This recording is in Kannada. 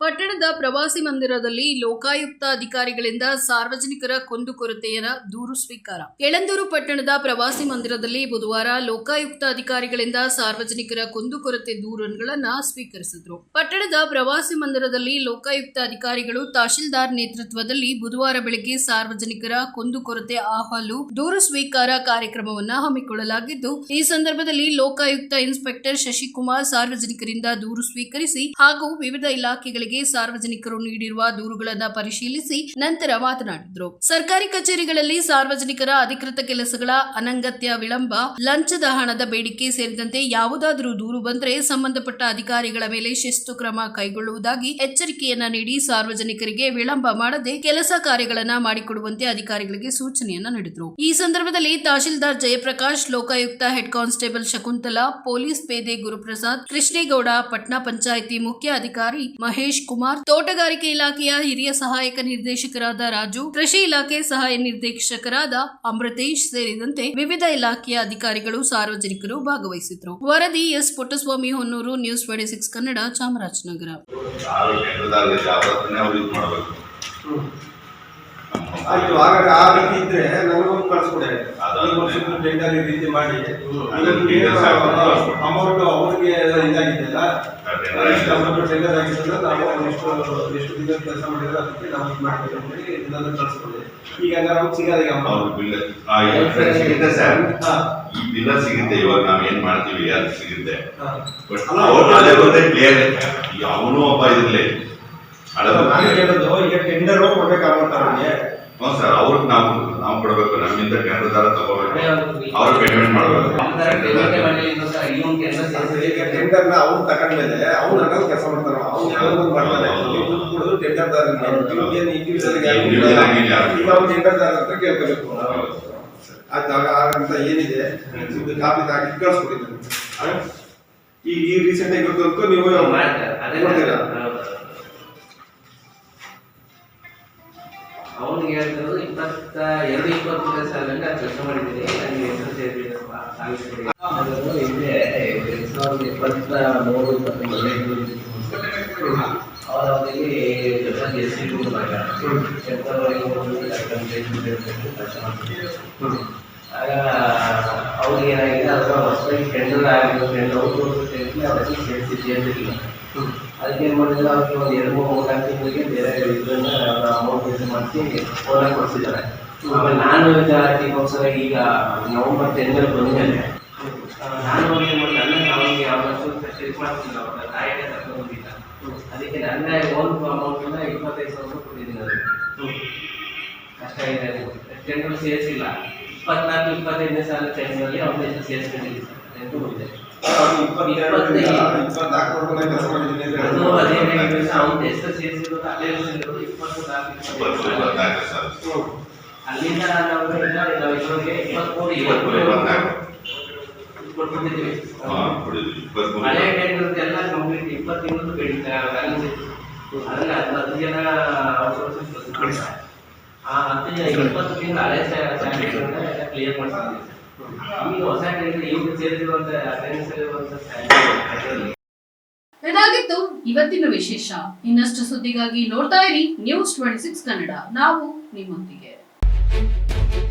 ಪಟ್ಟಣದ ಪ್ರವಾಸಿ ಮಂದಿರದಲ್ಲಿ ಲೋಕಾಯುಕ್ತ ಅಧಿಕಾರಿಗಳಿಂದ ಸಾರ್ವಜನಿಕರ ಕುಂದುಕೊರತೆಯ ದೂರು ಸ್ವೀಕಾರ. ಯಳಂದೂರು ಪಟ್ಟಣದ ಪ್ರವಾಸಿ ಮಂದಿರದಲ್ಲಿ ಬುಧವಾರ ಲೋಕಾಯುಕ್ತ ಅಧಿಕಾರಿಗಳಿಂದ ಸಾರ್ವಜನಿಕರ ಕುಂದುಕೊರತೆ ದೂರುಗಳನ್ನು ಸ್ವೀಕರಿಸಿದರು. ಪಟ್ಟಣದ ಪ್ರವಾಸಿ ಮಂದಿರದಲ್ಲಿ ಲೋಕಾಯುಕ್ತ ಅಧಿಕಾರಿಗಳು ತಹಶೀಲ್ದಾರ್ ನೇತೃತ್ವದಲ್ಲಿ ಬುಧವಾರ ಬೆಳಗ್ಗೆ ಸಾರ್ವಜನಿಕರ ಕುಂದುಕೊರತೆ ಅಹವಾಲು ದೂರು ಸ್ವೀಕಾರ ಕಾರ್ಯಕ್ರಮವನ್ನು ಹಮ್ಮಿಕೊಳ್ಳಲಾಗಿದ್ದು, ಈ ಸಂದರ್ಭದಲ್ಲಿ ಲೋಕಾಯುಕ್ತ ಇನ್ಸ್ಪೆಕ್ಟರ್ ಶಶಿಕುಮಾರ್ ಸಾರ್ವಜನಿಕರಿಂದ ದೂರು ಸ್ವೀಕರಿಸಿ ಹಾಗೂ ವಿವಿಧ ಇಲಾಖೆಗಳಿಗೆ ಸಾರ್ವಜನಿಕರು ನೀಡಿರುವ ದೂರುಗಳನ್ನು ಪರಿಶೀಲಿಸಿ ನಂತರ ಮಾತನಾಡಿದರು. ಸರ್ಕಾರಿ ಕಚೇರಿಗಳಲ್ಲಿ ಸಾರ್ವಜನಿಕರ ಅಧಿಕೃತ ಕೆಲಸಗಳ ಅನಂಗತ್ಯ ವಿಳಂಬ, ಲಂಚದ ಹಣದ ಬೇಡಿಕೆ ಸೇರಿದಂತೆ ಯಾವುದಾದರೂ ದೂರು ಬಂದರೆ ಸಂಬಂಧಪಟ್ಟ ಅಧಿಕಾರಿಗಳ ಮೇಲೆ ಶಿಸ್ತು ಕ್ರಮ ಕೈಗೊಳ್ಳುವುದಾಗಿ ಎಚ್ಚರಿಕೆಯನ್ನ ನೀಡಿ ಸಾರ್ವಜನಿಕರಿಗೆ ವಿಳಂಬ ಮಾಡದೆ ಕೆಲಸ ಕಾರ್ಯಗಳನ್ನ ಮಾಡಿಕೊಡುವಂತೆ ಅಧಿಕಾರಿಗಳಿಗೆ ಸೂಚನೆಯನ್ನ ನೀಡಿದರು. ಈ ಸಂದರ್ಭದಲ್ಲಿ tahsildar Jayaprakash, Lokayukta head constable Shakuntala, police ಪೇದೆ ಗುರುಪ್ರಸಾದ್, ಕೃಷ್ಣೇಗೌಡ, ಪಟ್ನಾ ಪಂಚಾಯಿತಿ ಮುಖ್ಯ ಅಧಿಕಾರಿ ಮಹೇಶ್ ಕುಮಾರ್ ತೋಟಗಾರಿಕೆ ಇಲಾಖೆಯ ಹಿರಿಯ ಸಹಾಯಕ ನಿರ್ದೇಶಕರಾದ ರಾಜು ಕೃಷಿ ಇಲಾಖೆ ಸಹಾಯ ನಿರ್ದೇಶಕರಾದ ಅಮೃತೇಶ್ ಸೇರಿದಂತೆ ವಿವಿಧ ಇಲಾಖೆಯ ಅಧಿಕಾರಿಗಳು ಸಾರ್ವಜನಿಕರು ಭಾಗವಹಿಸಿದ್ರು ವರದಿ S Puttaswamy Honnur news twenty six Kannada Chamarajanagar ಯಾರು ಕೆಟ್ಟದಾಗೈತೆ ಅವರನ್ನೇ ಅವ್ರು ಇದು ಮಾಡಬೇಕು ಆಯ್ತು ಹಾಗಾದ್ರೆ ಆ ರೀತಿ ಇದ್ರೆ ನನಗೊಂದು ಕಳ್ಸ್ಕೊಡಿ. ವರ್ಷದ್ದು ಟೆಂಡರ್ ಈ ರೀತಿ ಮಾಡಿ. ಅಮೌಂಟ್ ಅವ್ರಿಗೆ ಇದಾಗಿದೆಯಲ್ಲ ಟೆಂಡರ್ ಆಗಿದ್ದಲ್ಲ ನಾವು ಎಷ್ಟು ಎಷ್ಟು ದಿನ ಕೆಲಸ ಮಾಡಿದ್ರೆ ಅದಕ್ಕೆ ನಾವು ಇದು ಮಾಡ್ಬೇಕು ಅಂತ ಹೇಳಿ ಇದನ್ನ ಕಳ್ಸ್ಕೊಡಿ. ಈಗ ನಾವು ಹಾ. ಈ ಬಿಲ್ ಸಿಗುತ್ತೆ ಇವಾಗ ನಾವ್ ಏನ್ ಮಾಡ್ತೀವಿ ಅದು ಸಿಗುತ್ತೆ? ಬಟ್ ಕ್ಲಿಯರ್ ಅವನು ಒಬ್ಬ ಇರ್ಲಿ. ನಾನು ಹೇಳೋದು ಈಗ ಟೆಂಡರ್ ಕೊಡ್ಬೇಕಾಗುತ್ತೆ ಹ್ಞೂ ಸರ್ ಅವ್ರಿಗೆ ನಾವು ನಾವು ಕೊಡ್ಬೇಕು ನಮ್ಮಿಂದ ಟೆಂಡರ್ದಾರ ತಗೋಬೇಕು ಅವ್ರು ಪೇಮೆಂಟ್ ಮಾಡಬೇಕು. ಟೆಂಡರ್ನ ಅವ್ನು ತಗೊಂಡ್ಮೇಲೆ ಅವ್ನು ಹಂಗಲ್ಲಿ ಕೆಲಸ ಮಾಡ್ತಾರ. ಅವ್ನು ಯಾವ್ದೊಂದು ಮಾಡ್ತಾರೆ. ನೀವು ಕೊಡೋದು ಯಾರಿಗೂ ಇಲ್ಲ. ಈಗ ಅವ್ನು ಟೆಂಡರ್ದಾರ ಹತ್ರ ಕೇಳ್ಕೋಬೇಕು. ಆಗಂತ ಏನಿದೆ ಕಾಪಿ ಹಾಕಿ ಕಳ್ಸ್ಕೊಡಿ ನನಗೆ. ಈ ರೀಸೆಂಟ್ ಆಗಿ ನೀವು ಕೊಡ್ತೀರಾ? ಎರಡು ಇಪ್ಪತ್ತು ಸಾಲಲ್ಲಿ ಅದು ಕೆಲಸ ಮಾಡಿದ್ದೀನಿ. ನನಗೆ ಹೆಸರು ಸೇರಿದೆ ಅದು ಇದೆ ಎರಡು ಸಾವಿರದ ಇಪ್ಪತ್ತ ಮೂರು ಇಪ್ಪತ್ತೊಂದು ಅವರ ಅವಧಿಗೆ ಕೆಲಸ ಎಸ್ ಸಿ ಕೆಲಸ ಮಾಡ್ತಿದ್ದೆ ಆಗ ಅವ್ರಿಗೆ ಏನಾಗಿದೆ ಅದರ ಹೊಸದಾಗಿ ಟೆಂಡರ್ ಆಗಿರೋ ಟೆಂಡರ್ ಔಟ್ ಟೆಂಡರ್ ಅವರಿಗೆ ಸೇರಿಸಿ ಸೇರಿಸಿಲ್ಲ ಅದಕ್ಕೆ ಏನು ಮಾಡಿದ್ರೆ ಅವ್ರಿಗೆ ಒಂದು ಎರಡು ಮೂರು ಮೂರು ತಿಂಗಳಿಗೆ ಬೇರೆ ಇದನ್ನ ಅಮೌಂಟ್ ಇದು ಮಾಡಿಸಿ ಫೋನಾಗಿ ಕೊಡಿಸಿದ್ದಾರೆ. ಆಮೇಲೆ ನಾನು ಇದಕ್ಕೋಸ್ಕರ ಈಗ ನವಂಬರ್ ಟೆಂಡರ್ ಬಂದಿದ್ದೇನೆ ನಾನ್ ಏನು ಮಾಡಿದೆ ನನ್ನ ನಾವಿಗೆ ಯಾವತ್ತೂ ಚೆಕ್ ಮಾಡ್ತಿಲ್ಲ ಅವ್ರ ತಾಯಿಗೆ ತಗೊಂಡಿಲ್ಲ ಅದಕ್ಕೆ ನನ್ನ ಓನ್ ಅಮೌಂಟನ್ನ ಇಪ್ಪತ್ತೈದು ಸಾವಿರ ರೂಪಾಯಿ ಕೊಟ್ಟಿದ್ದೀನಿ ಅದು ಕಷ್ಟ ಇದೆ ಟೆಂಡರ್ ಸೇರಿಸಿಲ್ಲ ಇಪ್ಪತ್ನಾಲ್ಕು ಇಪ್ಪತ್ತೈದನೇ ಸಾಲ ಟೆಂಡರಲ್ಲಿ ಅವ್ರ ಹೆಸರು ಸೇರಿಸ್ಕೊಂಡಿದ್ದೀನಿ ಟೆಂಡರ್ ಅಂತ ಅದು ದಿವಸ ಅವ್ನ ಹೆಸರು ಸೇರಿಸಿರೋದು ಅದೇ ಇಪ್ಪತ್ತು ನಾಲ್ಕು ಅಲ್ಲಿಂದ ನಾವು ಇಪ್ಪತ್ಮೂರು ಇಪ್ಪತ್ಮೂರು ಕೊಟ್ಬಿಟ್ಟಿದ್ದೀವಿ ಟೈಮ್ದು ಎಲ್ಲ ಕಂಪ್ಲೀಟ್ ಇಪ್ಪತ್ತು ತಿಂಗಳು ಬ್ಯಾಲೆನ್ಸ್ ಇತ್ತು ಅದರಲ್ಲಿ ಹತ್ತು ಜನ ಆ ಹತ್ತು ಜನ ಇಪ್ಪತ್ತು ತಿಂಗಳು ಹಳೆ ಎಲ್ಲ ಕ್ಲಿಯರ್ ಮಾಡ್ತಿದ್ದೀವಿ ಈಗ ಹೊಸ ಟೈಮ್ ಇವ್ರು ಸೇರಿರುವಂಥ ಅಟೆಂಡೆನ್ಸ್ ಇರುವಂಥ ಸ್ಯಾಲರಿ ಇದಾಗಿತ್ತು ಇವತ್ತಿನ ವಿಶೇಷ. ಇನ್ನಷ್ಟು ಸುದ್ದಿಗಾಗಿ ನೋಡ್ತಾ ಇರಿ ನ್ಯೂಸ್ ಟ್ವೆಂಟಿ ಸಿಕ್ಸ್ ಕನ್ನಡ. ನಾವು ನಿಮ್ಮೊಂದಿಗೆ. Música